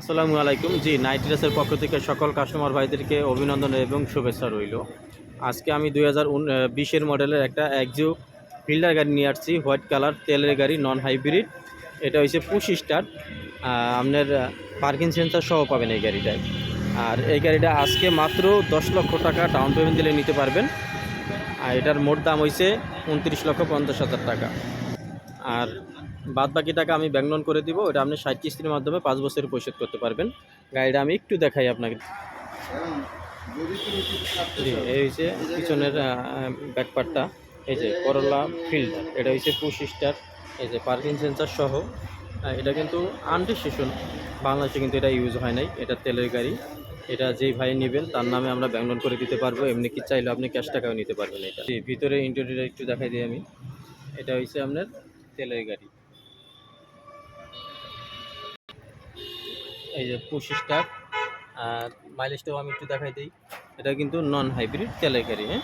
আসসালামু আলাইকুম। জি, নাইট ড্রেসের পক্ষ থেকে সকল কাস্টমার ভাইদেরকে অভিনন্দন এবং শুভেচ্ছা রইল। আজকে আমি দুই হাজার বিশের মডেলের একটা একজিও ফিল্ডার গাড়ি নিয়ে আসছি, হোয়াইট কালার, তেলের গাড়ি নন হাইব্রিড এটা হচ্ছে পুশ স্টার। আপনার পার্কিং সেন্সার সহ পাবেন এই গাড়িটায়। আর এই গাড়িটা আজকে মাত্র দশ লক্ষ টাকা ডাউন পেমেন্ট দিলে নিতে পারবেন। আর এটার মোট দাম হয়েছে উনত্রিশ লক্ষ পঞ্চাশ হাজার টাকা। আর বাদ বাকি টাকা আমি ব্যাংক লোন করে দিব, ওটা আপনি ষাট কিস্তির মাধ্যমে পাঁচ বছরে পরিশোধ করতে পারবেন। গাড়িটা আমি একটু দেখাই আপনাকে। এই হচ্ছে পিছনের ব্যাক পার্টটা এই যে করলা ফিল্টার এটা হচ্ছে পুশ স্টার এই যে পার্কিং সেন্সার সহ। এটা কিন্তু আনরেজিস্ট্রেশন বাংলাদেশে কিন্তু এটা ইউজ হয় নাই, এটা তেলের গাড়ি। এটা যেই ভাই নেবেন, তার নামে আমরা ব্যাংক লোন করে দিতে পারব, এমনি কি চাইলে আপনি ক্যাশ টাকাও নিতে পারবেন এটা। ভিতরে ইন্টেরিয়র একটু দেখাই দিই আমি। এটা হচ্ছে আপনার তেলের গাড়ি। এই যে পঁচিশ টাক আর মাইলেজটাও আমি একটু দেখাই দিই। এটা কিন্তু নন হাইব্রিড তেলের গাড়ি হ্যাঁ?